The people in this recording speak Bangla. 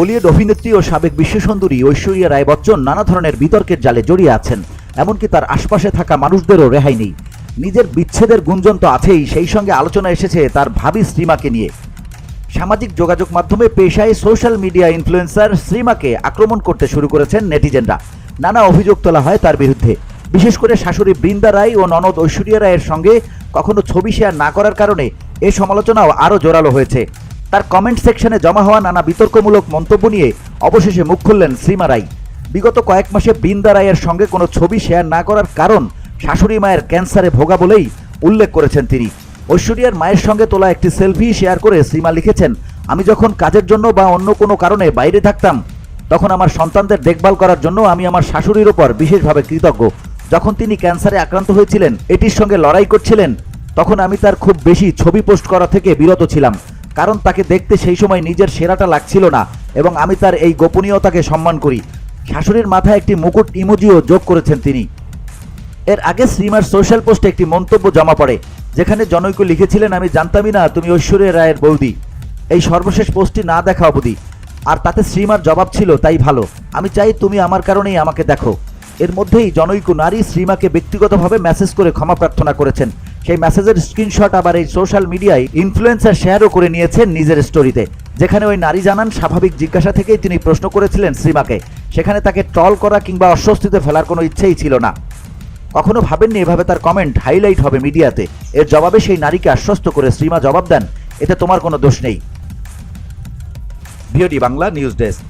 বলিউড অভিনেত্রী ও সাবেক বিশ্বসুন্দরী ঐশ্বরিয়া রায় বচ্চন নানা ধরনের বিতর্কের জালে জড়িয়ে আছেন, এমনকি তার আশপাশে থাকা মানুষদেরও রেহাই নেই। নিজের বিচ্ছেদের গুঞ্জন তো আছেই, সেই সঙ্গে আলোচনা এসেছে তার ভাবি শ্রীমাকে নিয়ে। সামাজিক যোগাযোগ মাধ্যমে পেশায় সোশ্যাল মিডিয়া ইনফ্লুয়েন্সার শ্রীমাকে আক্রমণ করতে শুরু করেছেন নেটিজেনরা। নানা অভিযোগ তোলা হয় তার বিরুদ্ধে। বিশেষ করে শাশুড়ি বৃন্দা রায় ও ননদ ঐশ্বরিয়া রায়ের সঙ্গে কখনো ছবি শেয়ার না করার কারণে এ সমালোচনাও আরও জোরালো হয়েছে। তার কমেন্ট সেকশনে জমা হওয়া নানা বিতর্কমূলক মন্তব্য নিয়ে অবশেষে মুখ খুললেন শ্রীমা রায়। বিগত কয়েক মাসে বৃন্দা রায়ের সঙ্গে কোনো ছবি শেয়ার না করার কারণ শাশুড়ি মায়ের ক্যান্সারে ভোগা বলেই উল্লেখ করেছেন তিনি। ঐশ্বরিয়ার মায়ের সঙ্গে তোলা একটি সেলফি শেয়ার করে শ্রীমা লিখেছেন, আমি যখন কাজের জন্য বা অন্য কোনো কারণে বাইরে থাকতাম, তখন আমার সন্তানদের দেখভাল করার জন্য আমি আমার শাশুড়ির ওপর বিশেষভাবে কৃতজ্ঞ। যখন তিনি ক্যান্সারে আক্রান্ত হয়েছিলেন, এটির সঙ্গে লড়াই করছিলেন, তখন আমি তার খুব বেশি ছবি পোস্ট করা থেকে বিরত ছিলাম। কারণ তাকে দেখতে সেই সময় নিজের সেরাটা লাগছিল না এবং আমি তার এই গোপনীয়তাকে সম্মান করি। শাশুড়ির মাথায় একটি মুকুট ইমোজিও যোগ করেছেন তিনি। এর আগে শ্রীমার সোশ্যাল পোস্টে একটি মন্তব্য জমা পড়ে, যেখানে জনৈক লিখেছিলেন, আমি জানতামই না তুমি ঐশ্বরিয়া রায়ের বৌদি। এই সর্বশেষ পোস্টটি না দেখা অবধি। আর তাতে শ্রীমার জবাব ছিল, তাই ভালো। আমি চাই তুমি আমার কারণেই আমাকে দেখো। এর মধ্যেই জনৈক নারী শ্রীমাকে ব্যক্তিগতভাবে মেসেজ করে ক্ষমা প্রার্থনা করেছেন। সেই মেসেজের স্ক্রিনশট আবার এই সোশ্যাল মিডিয়ায় ইনফ্লুয়েন্সার শেয়ারও করে নিয়েছেন নিজের স্টোরিতে যেখানে ওই নারী জানান, স্বাভাবিক জিজ্ঞাসা থেকেই তিনি প্রশ্ন করেছিলেন শ্রীমাকে সেখানে তাকে ট্রল করা কিংবা অস্বস্তিতে ফেলার কোনো ইচ্ছেই ছিল না। কখনো ভাবেননি এভাবে তার কমেন্ট হাইলাইট হবে মিডিয়াতে। এর জবাবে সেই নারীকে আশ্বস্ত করে শ্রীমা জবাব দেন, এতে তোমার কোনো দোষ নেই। VOD Bangla news desk